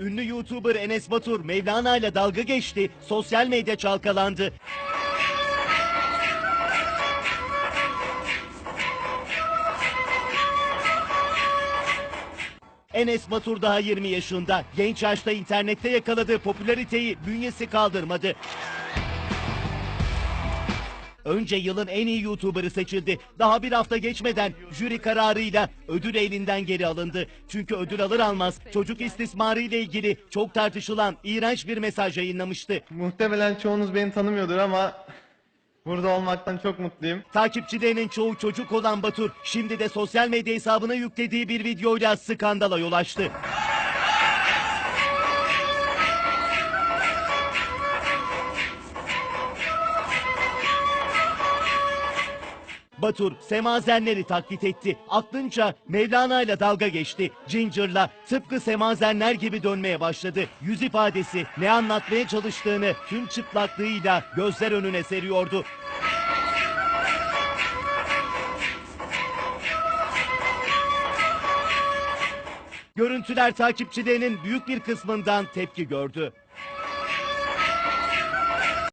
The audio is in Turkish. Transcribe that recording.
ünlü YouTuber Enes Batur Mevlana ile dalga geçti, sosyal medya çalkalandı. Enes Batur daha 20 yaşında. Genç yaşta internette yakaladığı popülariteyi bünyesi kaldırmadı. Önce yılın en iyi YouTuber'ı seçildi. Daha bir hafta geçmeden jüri kararıyla ödül elinden geri alındı. Çünkü ödül alır almaz çocuk istismarı ile ilgili çok tartışılan iğrenç bir mesaj yayınlamıştı. Muhtemelen çoğunuz beni tanımıyordur ama burada olmaktan çok mutluyum. Takipçilerinin çoğu çocuk olan Batur şimdi de sosyal medya hesabına yüklediği bir videoyla skandala yol açtı. Batur semazenleri taklit etti. Aklınca Mevlana ile dalga geçti. Ginger'la tıpkı semazenler gibi dönmeye başladı. Yüz ifadesi ne anlatmaya çalıştığını tüm çıplaklığıyla gözler önüne seriyordu. Görüntüler takipçilerinin büyük bir kısmından tepki gördü.